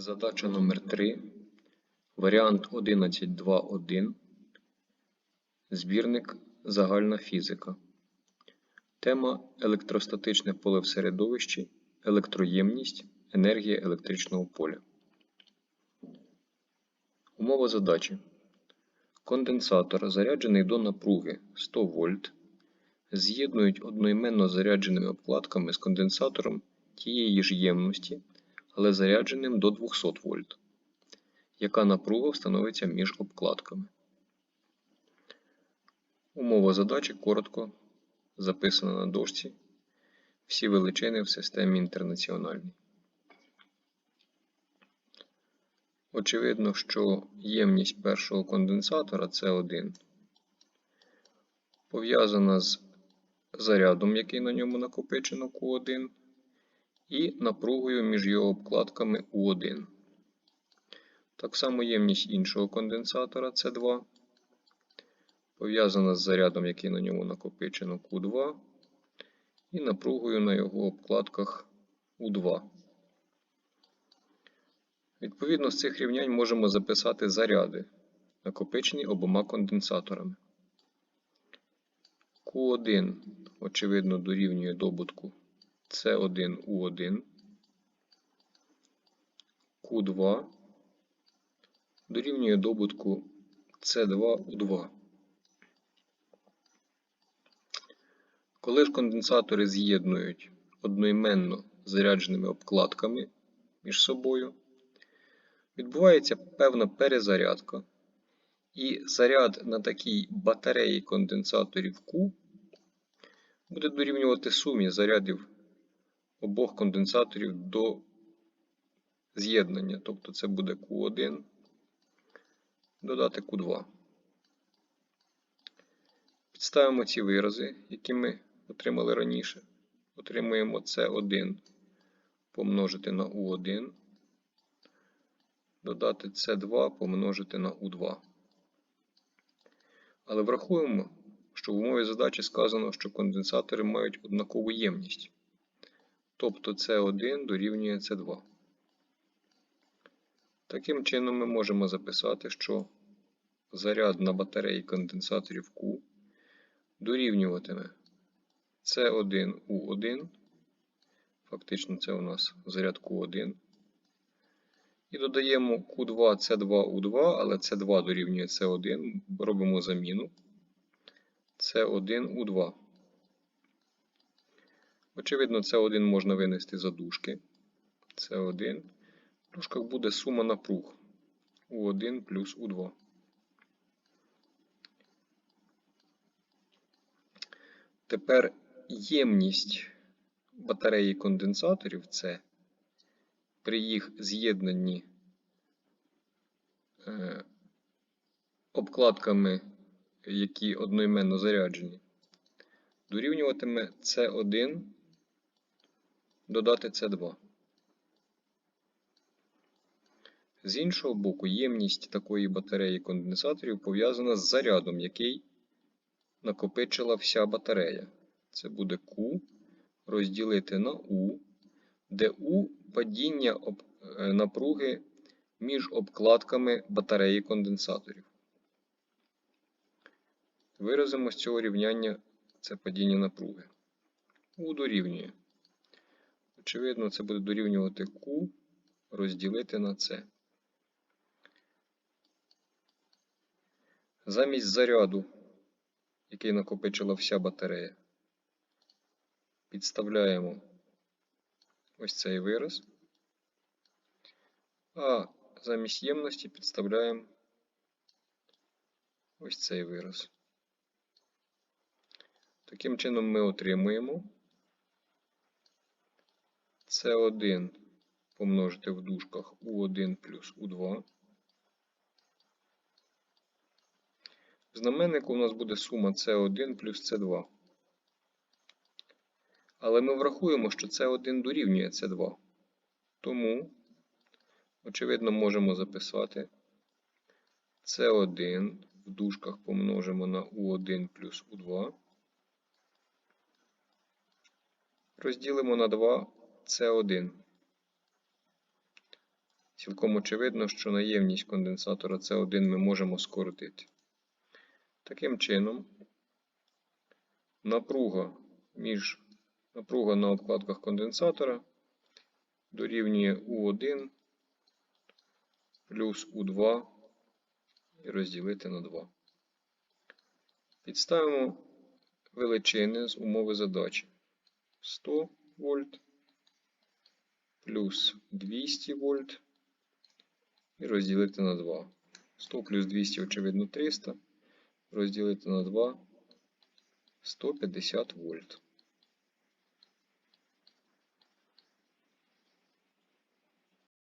Задача номер 3. Варіант 11.2.1. Збірник Загальна фізика. Тема Електростатичне поле в середовищі, електроємність, енергія електричного поля. Умова задачі. Конденсатор, заряджений до напруги 100 вольт, з'єднують одноіменно зарядженими обкладками з конденсатором тієї ж ємності, але зарядженим до 200 вольт. Яка напруга встановиться між обкладками? Умова задачі коротко записана на дошці. Всі величини в системі інтернаціональній. Очевидно, що ємність першого конденсатора С1 пов'язана з зарядом, який на ньому накопичено Q1, і напругою між його обкладками У1. Так само ємність іншого конденсатора С2 пов'язана з зарядом, який на ньому накопичено Q2, і напругою на його обкладках У2. Відповідно з цих рівнянь можемо записати заряди, накопичені обома конденсаторами. Q1, очевидно, дорівнює добутку С1У1, Q2 дорівнює добутку С2У2. Коли ж конденсатори з'єднують одноіменно зарядженими обкладками між собою, відбувається певна перезарядка, і заряд на такій батареї конденсаторів Q буде дорівнювати сумі зарядів обох конденсаторів до з'єднання. Тобто це буде Q1 додати Q2. Підставимо ці вирази, які ми отримали раніше. Отримуємо C1 помножити на U1, додати C2 помножити на U2. Але врахуємо, що в умові задачі сказано, що конденсатори мають однакову ємність. Тобто С1 дорівнює С2. Таким чином ми можемо записати, що заряд на батареї конденсаторів Q дорівнюватиме С1У1. Фактично це у нас заряд Q1. І додаємо Q2 С2У2, але С2 дорівнює С1. Робимо заміну. С1У2. Очевидно, С1 можна винести за дужки. С1. В дужках буде сума напруг У1 плюс У2. Тепер ємність батареї конденсаторів це при їх з'єднанні е, обкладками, які одноіменно заряджені, дорівнюватиме С1 додати С2. З іншого боку, ємність такої батареї конденсаторів пов'язана з зарядом, який накопичила вся батарея. Це буде Q розділити на U, де U падіння напруги між обкладками батареї конденсаторів. Виразимо з цього рівняння це падіння напруги. U дорівнює. Очевидно, це буде дорівнювати Q розділити на C. Замість заряду, який накопичила вся батарея, підставляємо ось цей вираз, а замість ємності підставляємо ось цей вираз. Таким чином ми отримуємо С1 помножити в дужках У1 плюс У2. В знаменнику у нас буде сума С1 плюс С2. Але ми врахуємо, що С1 дорівнює С2. Тому, очевидно, можемо записати С1 в дужках помножимо на У1 плюс У2. Розділимо на 2 С1. Цілком очевидно, що наємність конденсатора С1 ми можемо скоротити. Таким чином, напруга між напруга на обкладках конденсатора дорівнює U1 плюс U2 і розділити на 2. Підставимо величини з умови задачі. 100 вольт плюс 200 вольт і розділити на 2. 100 плюс 200, очевидно, 300. Розділити на 2 150 вольт.